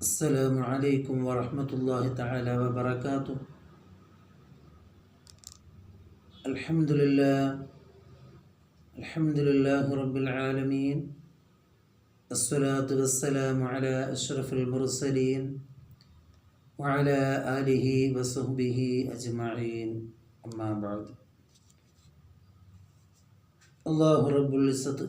السلام عليكم ورحمة الله تعالى وبركاته. الحمد لله الحمد لله رب العالمين الصلاة والسلام على أشرف المرسلين وعلى آله وصحبه أجمعين. أما بعد الله رب العزة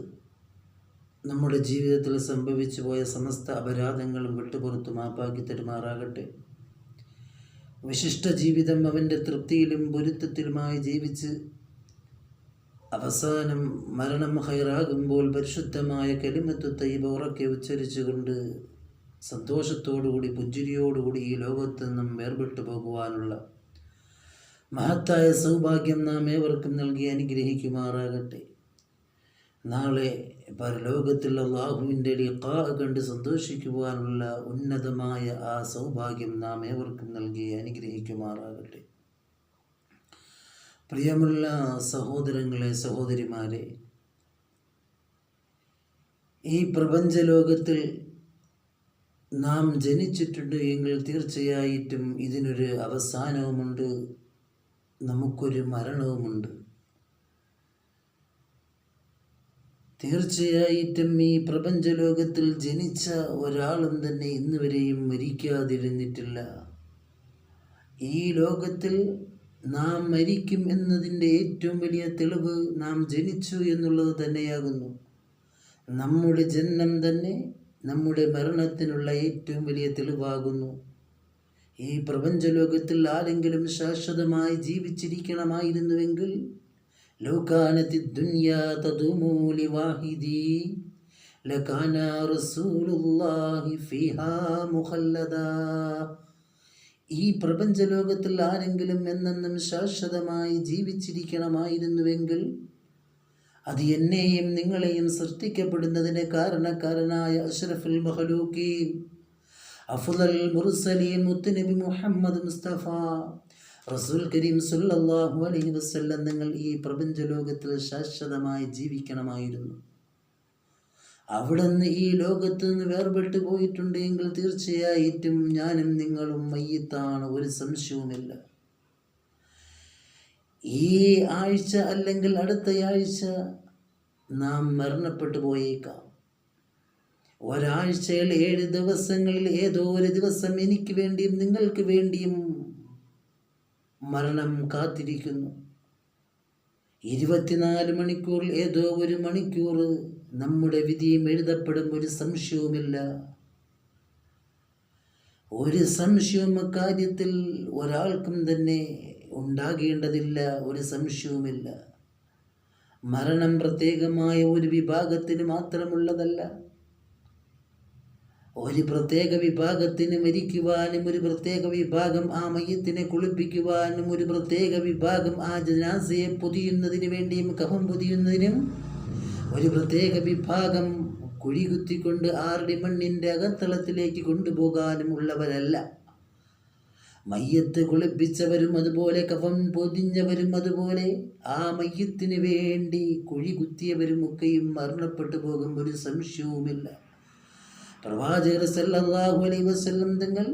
നമ്മുടെ ജീവിതത്തിൽ സംഭവിച്ചു പോയ സമസ്ത അപരാധങ്ങളും വിട്ടുപുറത്തു മാപ്പാക്കി തരുമാറാകട്ടെ. വിശിഷ്ട ജീവിതം അവന്റെ തൃപ്തിയിലും പൊരുത്തത്തിലുമായി ജീവിച്ച് അവസാനം മരണം ഹൈറാകുമ്പോൾ പരിശുദ്ധമായ കലിമത്ത് തൈബ ഉറക്കെ ഉച്ചരിച്ചുകൊണ്ട് സന്തോഷത്തോടുകൂടി പുഞ്ചിരിയോടുകൂടി ഈ ലോകത്ത് നിന്നും വേർപെട്ടു പോകുവാനുള്ള മഹത്തായ സൗഭാഗ്യം നാം ഏവർക്കും നൽകി അനുഗ്രഹിക്കുമാറാകട്ടെ. നാളെ പരലോകത്തിൽ അള്ളാഹുവിന്റെ ലിഖാ കണ്ട് സന്തോഷിക്കുവാനുള്ള ഉന്നതമായ ആ സൗഭാഗ്യം നാം ഏവർക്കും നൽകി അനുഗ്രഹിക്കുമാറാകട്ടെ. പ്രിയമുള്ള സഹോദരങ്ങളെ സഹോദരിമാരെ ഈ പ്രപഞ്ച ലോകത്തിൽ നാം ജനിച്ചിട്ടുണ്ട് എങ്കിൽ തീർച്ചയായിട്ടും ഇതിനൊരു അവസാനവുമുണ്ട് നമുക്കൊരു മരണവുമുണ്ട്. തീർച്ചയായിട്ടും ഈ പ്രപഞ്ചലോകത്തിൽ ജനിച്ച ഒരാളും തന്നെ ഇന്ന് വരെയും മരിക്കാതിരുന്നിട്ടില്ല. ഈ ലോകത്തിൽ നാം മരിക്കും എന്നതിന്റെ ഏറ്റവും വലിയ തെളിവ് നാം ജനിച്ചു എന്നുള്ളത് തന്നെയാകുന്നു. നമ്മുടെ ജന്മം തന്നെ നമ്മുടെ മരണത്തിനുള്ള ഏറ്റവും വലിയ തെളിവാകുന്നു. ഈ പ്രപഞ്ചലോകത്തിൽ ആരെങ്കിലും ശാശ്വതമായി ജീവിച്ചിരിക്കണമായിരുന്നുവെങ്കിൽ لو كانت الدنيا تدوم لواحدي لكان رسول الله فيها مخلدا ഈ പ്രപഞ്ച ലോകത്തിൽ ആരെങ്കിലും എന്നെന്നും ശാശ്വതമായി ജീവിച്ചിരിക്കണമായിരുന്നുവെങ്കിൽ അത് എന്നെയും നിങ്ങളെയും സൃഷ്ടിക്കപ്പെടുന്നതിന് കാരണക്കാരനായ അഷ്റഫുൽ മഹലൂക്കീൻ അഫുദൽ മുർസലീൻ മുത്തുനബി മുഹമ്മദ് മുസ്തഫ റസൂൽ കരീം സുല്ലാഹു അലൈഹി വസ്ല്ലം നിങ്ങൾ ഈ പ്രപഞ്ച ലോകത്തിൽ ശാശ്വതമായി ജീവിക്കണമായിരുന്നു. അവിടുന്ന് ഈ ലോകത്ത് നിന്ന് വേർപെട്ട് പോയിട്ടുണ്ട് എങ്കിൽ തീർച്ചയായിട്ടും ഞാനും നിങ്ങളും മയ്യത്താണ് ഒരു സംശയവുമില്ല. ഈ ആഴ്ച അല്ലെങ്കിൽ അടുത്ത ആഴ്ച നാം മരണപ്പെട്ടു പോയേക്കാം. ഒരാഴ്ചയിൽ ഏഴ് ദിവസങ്ങളിൽ ഏതോ ഒരു ദിവസം എനിക്ക് വേണ്ടിയും നിങ്ങൾക്ക് വേണ്ടിയും മരണം കാത്തിരിക്കുന്നു. ഇരുപത്തിനാല് മണിക്കൂറിൽ ഏതോ ഒരു മണിക്കൂർ നമ്മുടെ വിധിയും എഴുതപ്പെടും ഒരു സംശയവുമില്ല. ഒരു സംശയവും അക്കാര്യത്തിൽ ഒരാൾക്കും തന്നെ ഉണ്ടാകേണ്ടതില്ല ഒരു സംശയവുമില്ല. മരണം പ്രത്യേകമായ ഒരു വിഭാഗത്തിന് മാത്രമുള്ളതല്ല ഒരു പ്രത്യേക വിഭാഗത്തിന് മരിക്കുവാനും ഒരു പ്രത്യേക വിഭാഗം ആ മയ്യത്തിനെ കുളിപ്പിക്കുവാനും ഒരു പ്രത്യേക വിഭാഗം ആ ജനാസയെ പൊതിയുന്നതിന് വേണ്ടിയും കഫം പൊതിയുന്നതിനും ഒരു പ്രത്യേക വിഭാഗം കുഴി കുത്തിക്കൊണ്ട് ആറടി മണ്ണിന്റെ അകത്തളത്തിലേക്ക് കൊണ്ടുപോകാനും ഉള്ളവരല്ല മയ്യത്ത് കുളിപ്പിച്ചവരും അതുപോലെ കഫം പൊതിഞ്ഞവരും അതുപോലെ ആ മയ്യത്തിന് വേണ്ടി കുഴി കുത്തിയവരും ഒക്കെയും മരണപ്പെട്ടു പോകും ഒരു സംശയവുമില്ല. പ്രവാചകർ സല്ലല്ലാഹു അലൈഹി വസല്ലം തങ്ങൾ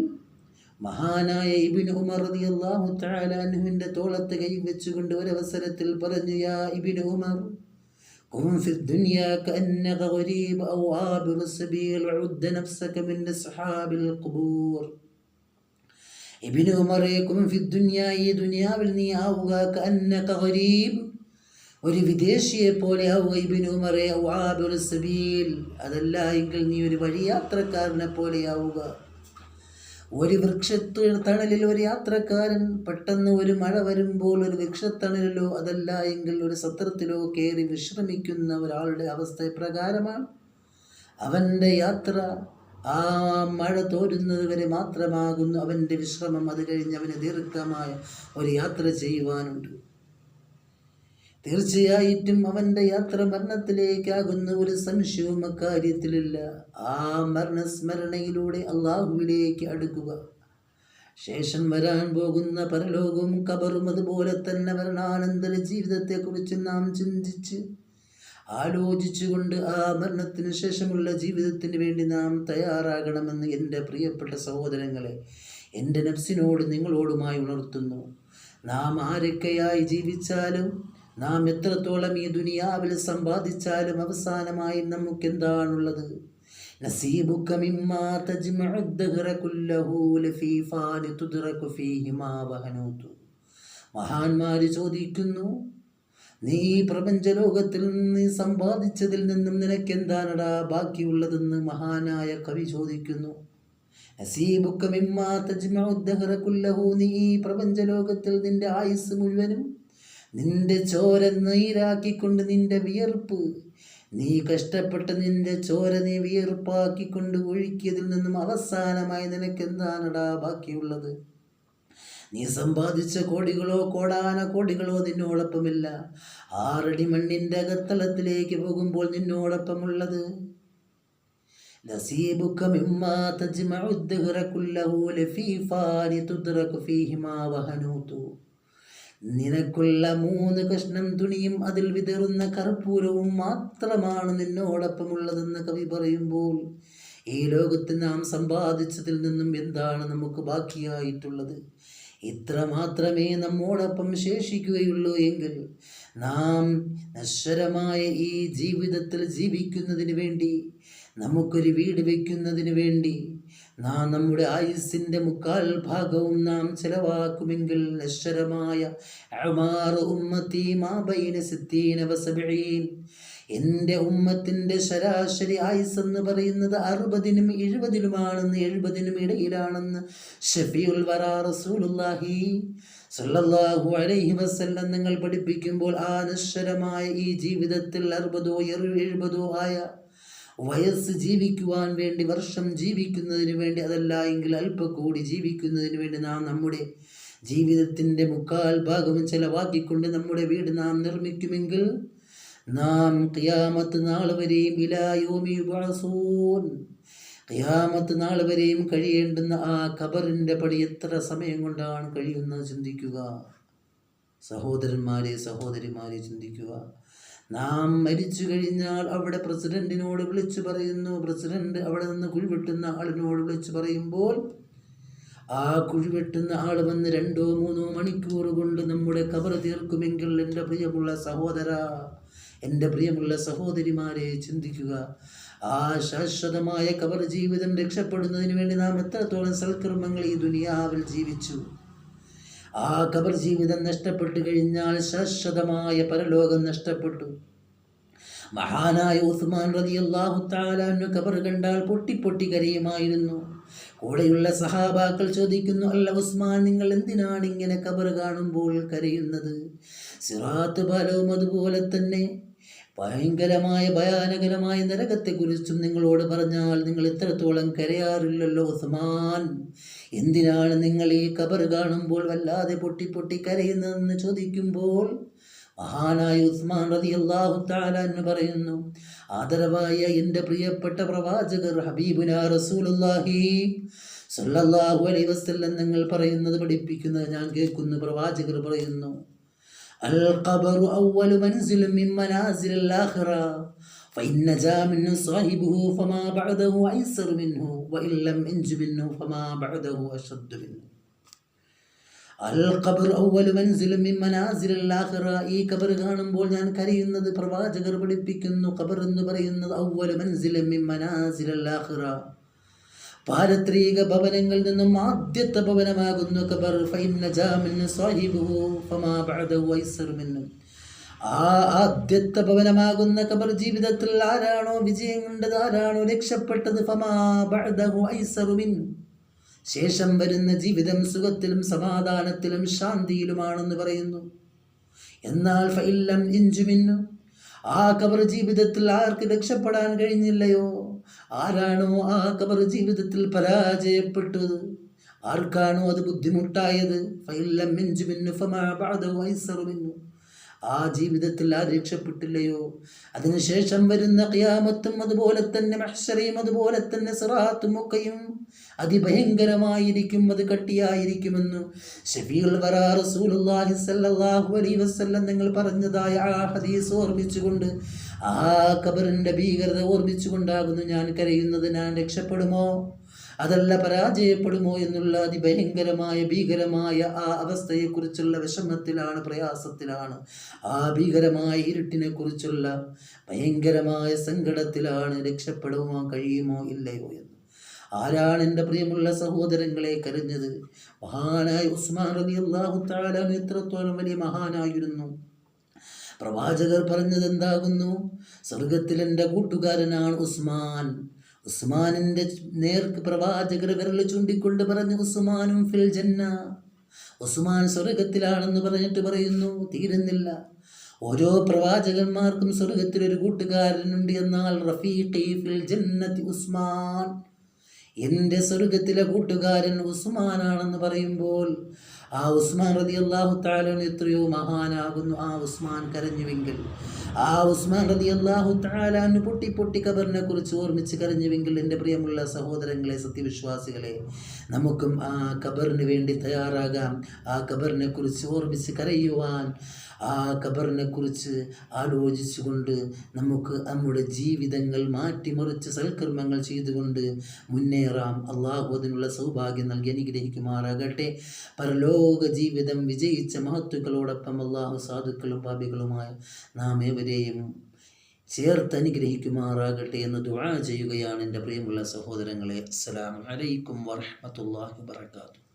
മഹാനായ ഇബിൻ ഉമർ റളിയല്ലാഹു തആല അൻഹുവിന്റെ തോളത്ത് കൈവച്ചുകൊണ്ട് ഒരവസരത്തിൽ പറഞ്ഞു യാ ഇബിൻ ഉമർ قم في الدنيا كأنك غريب أو عابر السبيل وعد نفسك من أصحاب القبور ഇബിന് ഉമറെ കും ഫി ദുനിയ ഈ ദുനിയാവിൽ നീ ആവുക കഅന്നക ഗരീബ് ഒരു വിദേശിയെ പോലെ സബീൽ. അതല്ല എങ്കിൽ നീ ഒരു വഴിയാത്രക്കാരനെ പോലെയാവുക ഒരു വൃക്ഷത്തു തണലിൽ ഒരു യാത്രക്കാരൻ പെട്ടെന്ന് ഒരു മഴ വരുമ്പോൾ ഒരു വൃക്ഷത്തണലിലോ അതല്ല എങ്കിൽ ഒരു സത്രത്തിലോ കയറി വിശ്രമിക്കുന്ന ഒരാളുടെ അവസ്ഥ പ്രകാരമാണ്. അവന്റെ യാത്ര ആ മഴ തോരുന്നത് വരെ മാത്രമാകുന്നു. അവന്റെ വിശ്രമം അത് കഴിഞ്ഞ് അവന് ദീർഘമായ ഒരു യാത്ര ചെയ്യുവാനുണ്ട്. തീർച്ചയായിട്ടും അവന്റെ യാത്ര മരണത്തിലേക്കാകുന്ന ഒരു സംശയവും അക്കാര്യത്തിലില്ല. ആ മരണസ്മരണയിലൂടെ അള്ളാഹുവിലേക്ക് അടുക്കുക. ശേഷം വരാൻ പോകുന്ന പരലോകവും കബറും അതുപോലെ തന്നെ മരണാനന്തര ജീവിതത്തെക്കുറിച്ച് നാം ചിന്തിച്ച് ആലോചിച്ചുകൊണ്ട് ആ മരണത്തിന് ശേഷമുള്ള ജീവിതത്തിന് വേണ്ടി നാം തയ്യാറാകണമെന്ന് എന്റെ പ്രിയപ്പെട്ട സഹോദരങ്ങളെ എന്റെ നഫ്സിനോട് നിങ്ങളോടുമായി ഉണർത്തുന്നു. നാം ആരൊക്കെയായി ജീവിച്ചാലും നാം എത്രത്തോളം ഈ ദുനിയാവിൽ സമ്പാദിച്ചാലും അവസാനമായി നമുക്ക് എന്താണുള്ളത് نصيبك مما تجمع الدهر كله لفيفان تدرك فيهما وهنوت മഹാന്മാര് ചോദിക്കുന്നു നീ പ്രപഞ്ചലോകത്തിൽ നിന്ന് സമ്പാദിച്ചതിൽ നിന്നും നിനക്ക് എന്താണടാ ബാക്കിയുള്ളതെന്ന് മഹാനായ കവി ചോദിക്കുന്നു നീ പ്രപഞ്ചലോകത്തിൽ നിന്റെ ആയുസ് മുഴുവനും നിന്റെ ചോര നീരാക്കിക്കൊണ്ട് നിന്റെ വിയർപ്പ് നീ കഷ്ടപ്പെട്ട് നിന്റെ ചോര നീ വിയർപ്പാക്കിക്കൊണ്ട് ഒഴുക്കിയതിൽ നിന്നും അവസാനമായി നിനക്ക് എന്താണടാ ബാക്കിയുള്ളത് നീ സമ്പാദിച്ച കോടികളോ കോടാന കോടികളോ നിന്നോടൊപ്പമില്ല ആറടി മണ്ണിൻ്റെ അകത്തളത്തിലേക്ക് പോകുമ്പോൾ നിന്നോടൊപ്പമുള്ളത് نصيبك مما تجمع الدهر كله لفيفان تدرك فيهما وهنوت നിനക്കുള്ള മൂന്ന് കഷ്ണം തുണിയും അതിൽ വിതറുന്ന കർപ്പൂരവും മാത്രമാണ് നിന്നോടൊപ്പമുള്ളതെന്ന് കവി പറയുമ്പോൾ ഈ ലോകത്ത് നാം സമ്പാദിച്ചതിൽ നിന്നും എന്താണ് നമുക്ക് ബാക്കിയായിട്ടുള്ളത്? ഇത്ര മാത്രമേ നമ്മോടൊപ്പം ശേഷിക്കുകയുള്ളൂ എങ്കിൽ നാം നശ്വരമായ ഈ ജീവിതത്തിൽ ജീവിക്കുന്നതിന് വേണ്ടി നമുക്കൊരു വീട് വയ്ക്കുന്നതിന് വേണ്ടി നാം നമ്മുടെ ആയുസിന്റെ മുക്കാൽ ഭാഗവും നാം ചെലവാക്കുമെങ്കിൽ നശ്വരമായ എന്റെ ഉമ്മത്തിന്റെ ശരാശരി ആയുസ് എന്ന് പറയുന്നത് അറുപതിനും എഴുപതിനുമാണെന്ന് എഴുപതിനും ഇടയിലാണെന്ന് ഷഫിയുൽ വറാ റസൂലുള്ളാഹി സല്ലല്ലാഹു അലൈഹി വസല്ലം നിങ്ങൾ പഠിപ്പിക്കുമ്പോൾ ആ നശ്വരമായ ഈ ജീവിതത്തിൽ അറുപതോ എഴുപതോ ആയ വയസ്സ് ജീവിക്കുവാൻ വേണ്ടി വർഷം ജീവിക്കുന്നതിന് വേണ്ടി അതല്ല എങ്കിൽ അല്പം കൂടി ജീവിക്കുന്നതിന് വേണ്ടി നാം നമ്മുടെ ജീവിതത്തിന്റെ മുക്കാൽ ഭാഗം ചെലവാക്കിക്കൊണ്ട് നമ്മുടെ വീട് നാം നിർമ്മിക്കുമെങ്കിൽ നാം ഖിയാമത്ത് നാൾ വരെയും ഇലായോമിയുസൂൻ ഖിയാമത്ത് നാൾ വരെയും കഴിയേണ്ടുന്ന ആ ഖബറിന്റെ പടി എത്ര സമയം കൊണ്ടാണ് കഴിയുന്നത് ചിന്തിക്കുക. സഹോദരന്മാരെ സഹോദരിമാരെ ചിന്തിക്കുക. നാം മരിച്ചു കഴിഞ്ഞാൽ അവിടെ പ്രസിഡന്റിനോട് വിളിച്ചു പറയുന്നു. പ്രസിഡന്റ് അവിടെ നിന്ന് കുഴിവെട്ടുന്ന ആളിനോട് വിളിച്ചു പറയുമ്പോൾ ആ കുഴിവെട്ടുന്ന ആൾ വന്ന് രണ്ടോ മൂന്നോ മണിക്കൂർ കൊണ്ട് നമ്മുടെ കബർ തീർക്കുമെങ്കിൽ എന്റെ പ്രിയമുള്ള സഹോദര എന്റെ പ്രിയമുള്ള സഹോദരിമാരെ ചിന്തിക്കുക. ആ ശാശ്വതമായ കബർ ജീവിതം രക്ഷപ്പെടുന്നതിന് വേണ്ടി നാം എത്രത്തോളം സൽക്കർമ്മങ്ങൾ ഈ ദുനിയാവിൽ ജീവിച്ചു. ആ കബർ ജീവിതം നഷ്ടപ്പെട്ടു കഴിഞ്ഞാൽ ശാശ്വതമായ പരലോകം നഷ്ടപ്പെട്ടു. മഹാനായ ഉസ്മാൻ റതി അള്ളാഹു താലാനു കബർ കണ്ടാൽ പൊട്ടി പൊട്ടി കരയുമായിരുന്നു. കൂടെയുള്ള സഹാബാക്കൾ ചോദിക്കുന്നു അല്ല ഉസ്മാൻ നിങ്ങൾ എന്തിനാണ് ഇങ്ങനെ കബർ കാണുമ്പോൾ കരയുന്നത്? സിറാത്ത് പാലവും അതുപോലെ തന്നെ ഭയങ്കരമായ ഭയാനകരമായ നരകത്തെക്കുറിച്ചും നിങ്ങളോട് പറഞ്ഞാൽ നിങ്ങൾ ഇത്രത്തോളം കരയാറില്ലല്ലോ ഉസ്മാൻ. എന്തിനാണ് നിങ്ങൾ ഈ കബർ കാണുമ്പോൾ വല്ലാതെ പൊട്ടി പൊട്ടി കരയുന്നതെന്ന് ചോദിക്കുമ്പോൾ? മഹാനായ ഉസ്മാൻ റതി അള്ളാഹു താലാന്ന് പറയുന്നു ആദരവായ എന്റെ പ്രിയപ്പെട്ട പ്രവാചകർ ഹബീബുന റസൂലുല്ലാഹി സല്ലല്ലാഹു അലൈഹി വസല്ലം നിങ്ങൾ പറയുന്നത് പഠിപ്പിക്കുന്നത് ഞാൻ കേൾക്കുന്നു പ്രവാചകർ പറയുന്നു. അൽ ഖബറു അവ്വലു മൻസിൽ മിൻ മനാസിൽ ആഖിറ فإن نجا منه صاحبه فما بعده أيسر منه وإن لم ينج منه فما بعده أشد منه അൽ ഖബർ അവ്വലു മൻസിലും മിൻ മനാസിലിൽ ആഖിറ ഈ ഖബർ കാണുമ്പോൾ ഞാൻ കരയുന്നത് പ്രവാചകർ പഠിപ്പിക്കുന്നു ഖബർ എന്ന് പറയുന്നത് അവ്വലു മൻസിലും മിൻ മനാസിലിൽ ആഖിറ പാരത്രിക ഭവനങ്ങളിൽ നിന്നും ആദ്യത്തെ ഭവനമാകുന്നു ഖബർ ആ ആദ്യത്തെ ഭവനമാകുന്ന ഖബർ ജീവിതത്തിൽ ആരാണോ വിജയം കണ്ടത് ആരാണോ രക്ഷപ്പെട്ടത് ശേഷം വരുന്ന ജീവിതം സുഖത്തിലും സമാധാനത്തിലും ശാന്തിയിലുമാണെന്ന് പറയുന്നു. എന്നാൽ ഫൈല്ലം ഇഞ്ചുമിന്നു ആ കബർ ജീവിതത്തിൽ ആർക്ക് രക്ഷപ്പെടാൻ കഴിഞ്ഞില്ലയോ? ആരാണോ ആ കബർ ജീവിതത്തിൽ പരാജയപ്പെട്ടത്? ആർക്കാണോ അത് ബുദ്ധിമുട്ടായത്? ഫൈല്ലം ആ ജീവിതത്തിൽ ആ രക്ഷപ്പെട്ടില്ലയോ? അതിനുശേഷം വരുന്ന ഖിയാമത്തും അതുപോലെ തന്നെ മഹ്ശറയും അതുപോലെ തന്നെ സിറാത്തും ഒക്കെയും അതിഭയങ്കരമായിരിക്കും അത് കട്ടിയായിരിക്കുമെന്ന് റസൂലുള്ളാഹി അലൈഹി വസല്ലം നിങ്ങൾ പറഞ്ഞതായ ആ ഹദീസ് ഓർമ്മിച്ചുകൊണ്ട് ആ കബറിന്റെ ഭീകരത ഓർമ്മിച്ചുകൊണ്ടാകുന്നു ഞാൻ കരയുന്നത്. ഞാൻ രക്ഷപ്പെടുമോ? അതല്ല പരാജയപ്പെടുമോ എന്നുള്ള അതിഭയങ്കരമായ ഭീകരമായ ആ അവസ്ഥയെക്കുറിച്ചുള്ള വിഷമത്തിലാണ് പ്രയാസത്തിലാണ്. ആ ഭീകരമായ ഇരുട്ടിനെ കുറിച്ചുള്ള ഭയങ്കരമായ സങ്കടത്തിലാണ് രക്ഷപ്പെടുമോ കഴിയുമോ ഇല്ലയോ എന്ന്. ആരാണ് എന്റെ പ്രിയമുള്ള സഹോദരങ്ങളെ കരഞ്ഞത്? മഹാനായ ഉസ്മാൻ റബി അള്ളാഹു എത്രത്തോളം വലിയ മഹാനായിരുന്നു? പ്രവാചകർ പറഞ്ഞത് എന്താകുന്നു സ്വർഗത്തിൽ എന്റെ കൂട്ടുകാരനാണ് ഉസ്മാൻ. ഉസ്മാനിന്റെ നേർക്ക് പ്രവാചകർ വിരൽ ചൂണ്ടിക്കൊണ്ട് പറഞ്ഞു ഉസ്മാനും ഫിൽ ജന്ന ഉസ്മാൻ സ്വർഗത്തിലാണെന്ന് പറഞ്ഞിട്ട് പറയുന്നു തീരുന്നില്ല. ഓരോ പ്രവാചകന്മാർക്കും സ്വർഗത്തിൽ ഒരു കൂട്ടുകാരനുണ്ട് എന്നാൽ റഫീഖി ഫിൽ ജന്നത്തി ഉസ്മാൻ. എന്റെ സ്വർഗത്തിലെ കൂട്ടുകാരൻ ഉസ്മാനാണെന്ന് പറയുമ്പോൾ ആ ഉസ്മാൻ റതി അള്ളാഹു താലോൻ എത്രയോ മഹാനാകുന്നു ആ ഉസ്മാൻ കരഞ്ഞുവെങ്കിൽ. ആ ഉസ്മാൻ റതി അള്ളാഹു താലാന് പൊട്ടി പൊട്ടി കബറിനെ കുറിച്ച് ഓർമ്മിച്ച് കരഞ്ഞുവെങ്കിൽ എന്റെ പ്രിയമുള്ള സഹോദരങ്ങളെ സത്യവിശ്വാസികളെ നമുക്കും ആ കബറിന് വേണ്ടി തയ്യാറാകാം. ആ കബറിനെ കുറിച്ച് ഓർമ്മിച്ച് കരയുവാൻ ആ കബറിനെ കുറിച്ച് ആലോചിച്ചുകൊണ്ട് നമുക്ക് നമ്മുടെ ജീവിതങ്ങൾ മാറ്റിമറിച്ച് സൽക്കർമ്മങ്ങൾ ചെയ്തുകൊണ്ട് മുന്നേറാം. അള്ളാഹു അതിനുള്ള സൗഭാഗ്യം നൽകി അനുഗ്രഹിക്കുമാറാകട്ടെ. പരലോക ജീവിതം വിജയിച്ച മഹത്തുക്കളോടൊപ്പം അള്ളാഹു സാധുക്കളും പാപികളുമായ നാം ഏവരെയും ചേർത്ത് അനുഗ്രഹിക്കുമാറാകട്ടെ എന്ന് ദുആ ചെയ്യുകയാണ് എന്റെ പ്രിയമുള്ള സഹോദരങ്ങളെ. അസ്സലാമു അലൈക്കും വറഹ്മത്തുള്ളാഹി വബറകാതുഹു.